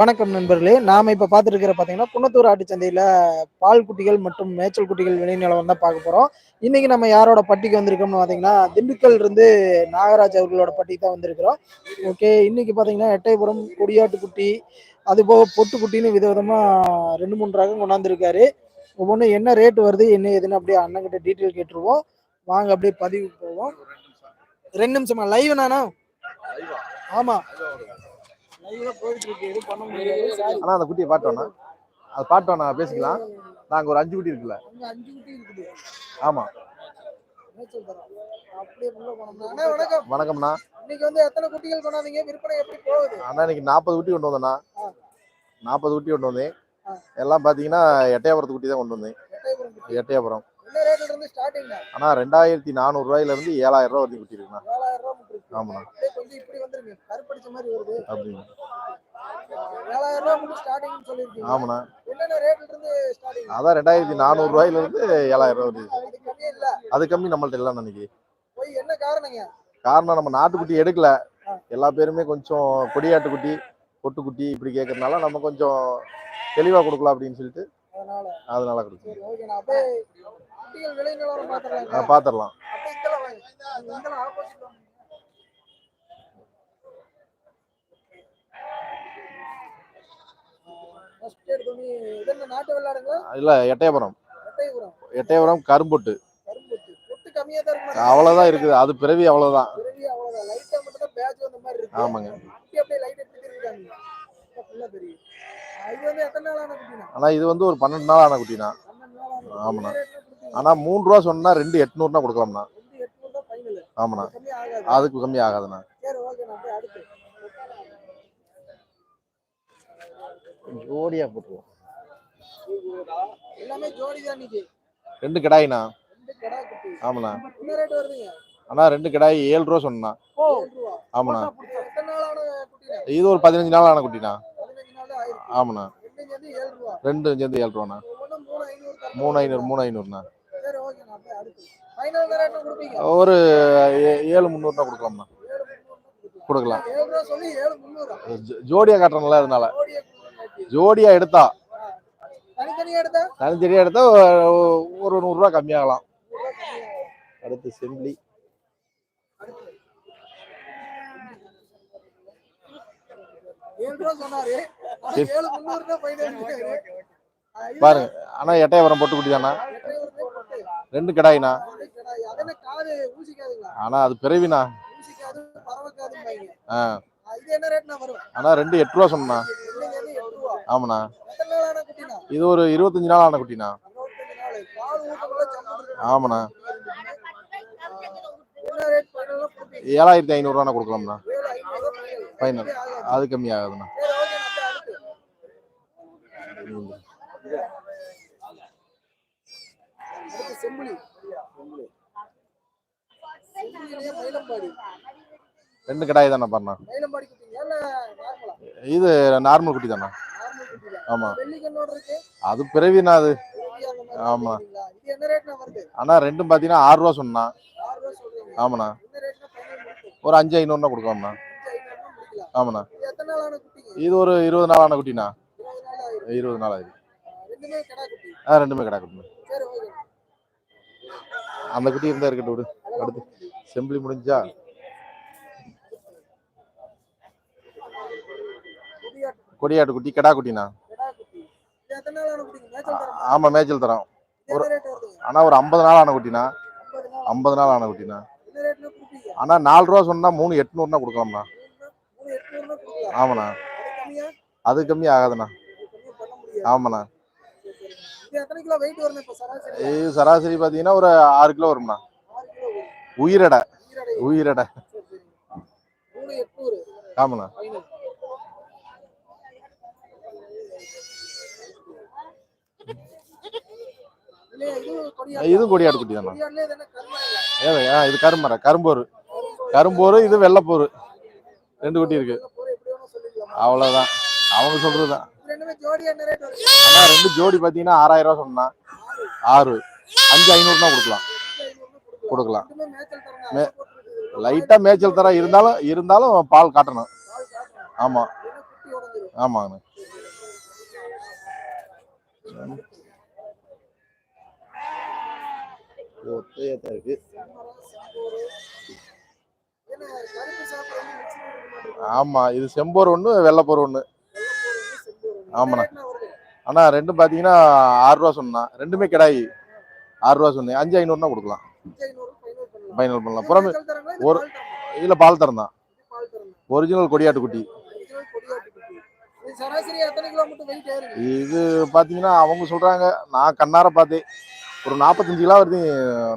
வணக்கம் நண்பர்களே. நாம இப்ப பார்த்துட்டு இருக்கிற பாத்தீங்கன்னா குன்னத்தூர் ஆட்டுச்சந்தையில பால் குட்டிகள் மற்றும் மேய்ச்சல் குட்டிகள் விலை நிலவரம் தான் பார்க்க போறோம். இன்னைக்கு நம்ம யாரோட பட்டிக்கு வந்திருக்கோம்னு பாத்தீங்கன்னா திண்டுக்கல் இருந்து நாகராஜ் அவர்களோட பட்டிக்கு தான் வந்திருக்கிறோம். ஓகே இன்னைக்கு பாத்தீங்கன்னா எட்டயபுரம் கொடியாட்டு குட்டி அது போக பொட்டு குட்டின்னு விதவிதமா ரெண்டு மூணு ரகம் கொண்டாந்துருக்காரு. ஒவ்வொன்றும் என்ன ரேட் வருது என்ன ஏதுன்னு அப்படியே அண்ணன் கிட்ட டீட்டெயில் கேட்டுருவோம். வாங்க அப்படியே பதிவு போவோம். ரெண்டு நிமிஷமா லைவ் நானா ஆமா. லைவ்ல போயிட்டு இருக்கு. எதுவும் பண்ண முடியாது சாரி ஆனா அந்த குட்டியை பாட்டோண்ணா அது பாட்டோண்ணா பேசிக்கலாம். நாங்க ஒரு அஞ்சு குட்டி இருக்குல்ல. அங்க அஞ்சு குட்டி இருக்குது. ஆமா. மேய்ச்சல் தரோம் அப்படியே உள்ள போனோம்னா அண்ணா வணக்கம். வணக்கம்ண்ணா. இன்னைக்கு வந்து எத்தனை குட்டிகள் கொண்டாந்தீங்க? விற்பனை எப்படி போகுது? அண்ணா இன்னைக்கு நாற்பது குட்டி கொண்டு வந்தேண்ணா. நாற்பது குட்டி கொண்டு வந்தேன். எல்லாம் பாத்தீங்கன்னா எட்டயபுரத்து குட்டி தான் கொண்டு வந்தேன். எட்டயபுரம் குட்டி. எட்டயபுரம். என்ன ரேட்ல இருந்து ஸ்டார்டிங் ஆனா ரெண்டாயிரத்தி நானூறு ரூபாயில இருந்து ஏழாயிரம் ரூபாய் வரைக்கும் குட்டி இருக்குண்ணா. ஆமாண்ணா சொல்லியிருக்கீங்க. ஆமாண்ணா. அதான் ரெண்டாயிரத்தி நானூறு ரூபாயில இருந்து ஏழாயிரம் இல்ல. அது கம்மி நம்மள்ட்ட இல்லை அன்னைக்கு போய் என்ன காரணங்க? காரணம் நம்ம நாட்டுக்குட்டி எடுக்கல. எல்லா பேருமே கொஞ்சம் கொடியாட்டு குட்டி பொட்டுக்குட்டி இப்படி கேட்கறதுனால நம்ம கொஞ்சம் தெளிவா கொடுக்கலாம் அப்படின்னு சொல்லிட்டு அதனால. அதனால கொடுக்கும் சரி ஓகே நான் அப்படியே குட்டிகள் விலை நிலவரம் பாத்துறேன் பாத்திரலாம் அப்படியே இங்கெல்லாம் வாங்க நீங்க இங்கெல்லாம் ஆப்போசிட் வாங்க ஃபர்ஸ்ட் எடுத்தோன்னே இது என்ன நாட்டு விளையாடுங்க இல்ல எட்டயபுரம். எட்டயபுரம். கரும்பொட்டு. அவ்வளவுதான் இருக்குது. அது பிறவி அவ்வளவுதான். ஆமாங்க. ஆன இது வந்து ஒரு பன்னெண்டு நாள் ஆன குட்டினா. ஆமாண்ணா. ஆனா மூணு ரூபா சொன்னா ரெண்டு எட்நூறுனா கொடுக்கலாம்ண்ணா. ஆமாண்ணா. அதுக்கு கம்மி ஆகாதுண்ணா சரி ஓகே நான் அப்படியே அடுத்து ஜோடியா போட்டுருவோம். ரெண்டு கிடாய்ண்ணா? ஆமாண்ணா. ஆனா ரெண்டு கிடாய் ஏழு ரூபா சொன்னா ஆமாண்ணா. இது ஒரு பதினஞ்சு நாள் ஆன குட்டிண்ணா. ஆமாண்ணா. ரெண்டு சேர்ந்து ஏழு ரூபாண்ணா. மூணு ஐநூறு. மூணு ஐநூறு மூணு ஐநூறுண்ணா. ஒரு ஏழு முந்நூறுனா கொடுக்கலாம்ண்ணா. கொடுக்கலாம். ஜோடியா காட்டுறோம்ல அதனால ஜோடியா கொடுங்க. ஜோடியா எடுத்தா? தனித்தனியா எடுத்தா ஒரு நூறுரூவா கம்மியாகலாம். நூறு ரூபா கம்மியாகும். அடுத்து செம்பிளி பாருங்க ஆனா எட்டயபுரம் பொட்டுக்குட்டி தானா ரெண்டு ஊசிக்காதுங்களா? ஆனா அது பிறவிண்ணா ஊசிக்காது பறவைக்காதும்பாங்க ஆ. ஆ, இது என்ன ரேட்னா வரும்? ஆனா ரெண்டு எட்டு ரூபா சொன்னா இல்லைங்க அது எட்டு ரூபா ஆமாண்ணா. இது ஒரு இருபத்தஞ்சு நாள் ஆன குட்டிண்ணா. ஆமாண்ணா. ஃபைனலா ஏழாயிரத்தி ஐநூறுரூவாண்ணா கொடுக்கலாம்ண்ணா. ஆகாது. அது கம்மி ஆகாதுண்ணா. ரெண்டு கிடாய் தானே பாருண்ணா இது நார்மல் குட்டி தான். ஆமா. அது பிறவிண்ணா அது. ஆமா. ஆனா ரெண்டும் பார்த்தீங்கன்னா ஆறு ரூபா சொன்னா. ஆறு ரூபா சொல்றீங்க. ஆமாண்ணா. ஒரு அஞ்சு ஐநூறுனா கொடுக்கலாம்ண்ணா. ஆமாண்ணா. இது ஒரு இருபது நாள் ஆன குட்டிண்ணா. இருபது நாள் ஆகுது ஆ ரெண்டுமே கிடா குட்டி. சரி ஓகே. அந்த குட்டி இருந்தா இருக்கட்டும் விடு. அடுத்து செம்பிளி முடிஞ்சா. கொடியாட்டு குட்டி கிடா குட்டிண்ணா. கடா குட்டி குட்டிங்க? மேய்ச்சல் தரமா? ஆமா மேய்ச்சல் தரோம். இது என்ன ரேட் வருதுங்க? ஆனா ஒரு ஐம்பது நாள் ஆன குட்டிண்ணா. ஐம்பது நாள். ஆன குட்டிண்ணா. என்ன ரேட்னா கொடுப்பீங்க? ஆனா நாலு ரூபா சொன்னா மூணு எட்நூறுனா கொடுக்கலாம்ண்ணா. ஆமாண்ணா. அது கம்மி ஆகாதுண்ணா. ஆமாண்ணா. இது சராசரி? பாத்தீங்கன்னா ஒரு ஆறு கிலோ வரும்ண்ணா. உயிரடை. உயிரடை. ஆமாண்ணா. இது கொடியா இது கொடியாட்டு குட்டி தானே? இது ஆ இது கரும்பரை கரும்போரு கரும்போரு இது வெள்ளைப்போரு ரெண்டு குட்டி இருக்கு. அவ்வளவுதான். அவங்க சொல்றதுதான். இது ரெண்டுமே ஜோடி என்ன ரேட் வருது? ஆனா ரெண்டு ஜோடி பாத்தீங்கன்னா ஆறாயிரம் ரூபா சொன்னா. ஆறு. அஞ்சு ஐநூறுனா கொடுக்கலாம். கொடுக்கலாம். மே- அதை போட்டுருக்கு. லைட்டா மேய்ச்சல் தர இருந்தாலும் இருந்தாலும் பால் காட்டணும். பால் காட்டணும். ஆமா. இல்லைன்னா குட்டி உடைஞ்சிரும். ஆமாங்கண்ணா. இது ஒத்தையா தான் இருக்கு என்ன கருப்பு சாப்பிட்றது மிக்ஸ் பண்ண மாட்டேங்குது ஆமா இது செம்போர் ஒண்ணு வெள்ளைப்போர் ஒண்ணு ஆமாண்ணா. ஆனா ரெண்டும் பாத்தீங்கன்னா ஆறு ரூபா சொன்னா ரெண்டுமே கிடாயி ஆறு ரூபா சொன்னேன் அஞ்சு ஐநூறுனா கொடுக்கலாம் ஃபைனல் பண்ணலாம் புறமே ஒரு-? இதுல பால் தரம் தான்? ஒரிஜினல் கொடியாட்டு குட்டி. இது பாத்தீங்கன்னா அவங்க சொல்றாங்க நான் கண்ணார பார்த்தேன் ஒரு நாற்பத்தஞ்சு கிலோ வருது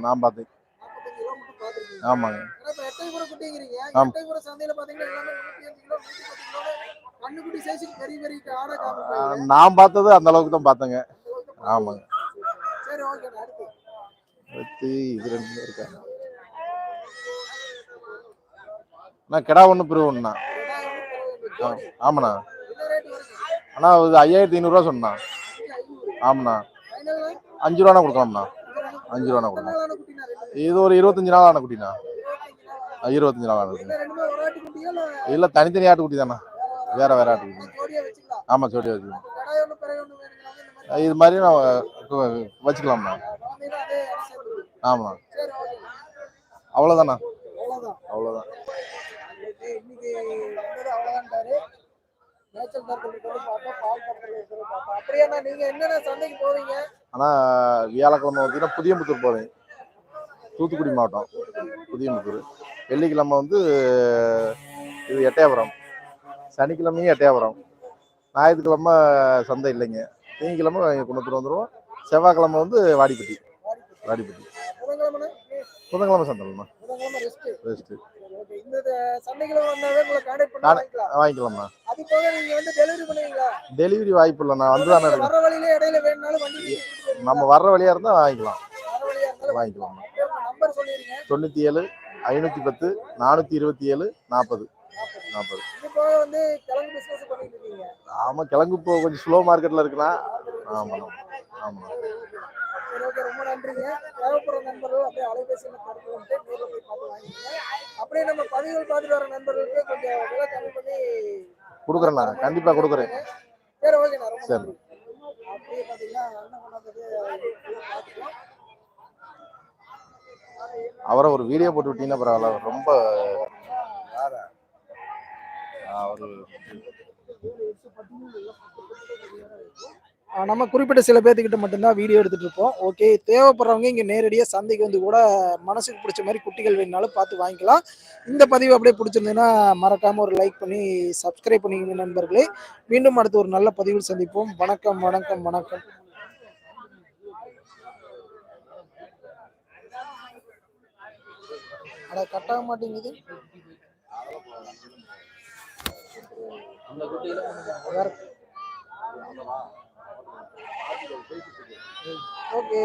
நான் பார்த்தேன். ஆமாங்க. ஏன்னா இப்ப எட்டயபுரம் குட்டிங்கிறீங்க. ஆம். எட்டயபுரம் சந்தையில பாத்தீங்கன்னா எல்லாமே நூத்தி அஞ்சு கிலோ நூத்தி பத்து கிலோ கண்ணுக்குட்டி சைஸுக்கு பெரிய பெரிய ஆடை ஆ, காமிப்பாங்க நான் பார்த்தது அந்த அளவுக்கு தான் பார்த்தேங்க. ஆமாங்க. இது ரெண்டு இருக்கா நான் கிடா ஒன்று பிரிவு ஒன்றுண்ணா ரெண்டாயிரம் ரூபாய் ஜோடி. ஆமாண்ணா. அண்ணா ஐயாயிரத்தி ஐநூறுரூவா சொன்னா ஆமாண்ணா. அஞ்சு ரூபாண்ணா கொடுக்கலாம்ண்ணா? அஞ்சு ரூபானா கொடுக்கலாம் இது ஒரு இருபத்தஞ்சு நாள் ஆன குட்டிண்ணா இருபத்தஞ்சு நாள் ஆன குட்டி. இல்ல இல்லை தனித்தனி ஆட்டு குட்டி தானே வேற வேற ஆட்டு குட்டி. ஆமாம் சோடி வச்சுக்கலாம். இது மாதிரி நான் வச்சுக்கலாம்ண்ணா. ஆமாம் அவ்வளோதாண்ணா அவ்வளவுதான். அவ்வளோதான் பார்த்தோம் பால் பார்த்தோம் நீங்க என்னென்ன சந்தைக்கு போவீங்க ஆனால் வியாழக்கிழமை பார்த்தீங்கன்னா புதியமுத்தூர் போவேன் தூத்துக்குடி மாவட்டம் புதியமுத்தூர் வெள்ளிக்கிழமை வந்து இது எட்டயபுரம். சனிக்கிழமையும் எட்டயபுரம். ஞாயிற்றுக்கிழமை சந்தை இல்லைங்க. திங்கக்கிழமை குணத்தூர் வந்துடுவோம் செவ்வாய்க்கிழமை வந்து வாடிப்பட்டி. வாடிப்பட்டி. புதன்கிழமை புதன்கிழமை சந்தை இல்லைண்ணா புதன்கிழமை ரெஸ்ட் பெஸ்ட்டு ஓகே இந்த த- சந்தைகளை வந்தாவே உங்களை கான்டாக்ட் பண்ணி நான்- வாங்கிக்கலாம். வாங்கிக்கலாம்ண்ணா அது போக நீங்க வந்து டெலிவரி பண்ணுவீங்களா? டெலிவரி வாய்ப்பு இல்லைண்ணா வந்து தானே வர வழியில இடையில வேணும்னாலும் வண்டி வீட்டுக்கு கொடுத்துட்டு வருவீங்களா? நம்ம வர்ற வழியாக இருந்தால் வாங்கிக்கலாம். வழியா வாங்கிக்கலாம். நம்பர் சொல்லிருங்க தொண்ணூற்றி ஏழு ஐநூற்றி பத்து நானூற்றி இருபத்தி ஏழு நாற்பது. நாற்பது. இது போக வந்து கிழங்கு பிசினஸ் பண்ணிட்டு இருக்கீங்க. ஆமாம் கிழங்கு இப்போ கொஞ்சம் ஸ்லோ மார்க்கெட்டில் இருக்குண்ணா ஆமாம் ஆமாம் சரி ஓகே ரொம்ப நன்றிங்க. தேவைப்படுற நண்பர்கள் அப்படியே அலைபேசியில் தொடர்பு வந்துட்டு நேரில் போய் பார்த்து வாங்கிக்கோங்க. அப்படியே நம்ம பதிவுகள் பார்த்துட்டு வர நண்பர்களுக்கு கொஞ்சம் விலை கம்மி பண்ணி கொடுக்குறேண்ணா கண்டிப்பாக கொடுக்குறேன். சரி அவரை ஒரு வீடியோ போட்டு விட்டீங்கன்னா பரவாயில்ல. ரொம்ப அவர் நம்ம குறிப்பிட்ட சில பேர்த்துக்கிட்ட மட்டும்தான் வீடியோ எடுத்துட்டு இருப்போம். ஓகே தேவைப்படுறவங்க இங்க நேரடியாக சந்தைக்கு வந்து கூட மனசுக்கு பிடிச்ச மாதிரி குட்டிகள் வேணுனாலும் பார்த்து வாங்கிக்கலாம். இந்த பதிவு அப்படியே பிடிச்சிருந்ததுன்னா மறக்காம ஒரு லைக் பண்ணி சப்ஸ்கிரைப் பண்ணிக்கணும் நண்பர்களே. மீண்டும் அடுத்து ஒரு நல்ல பதிவில் சந்திப்போம். வணக்கம் வணக்கம் வணக்கம். அட கட்டாக மாட்டேங்குது. வேற ஓகே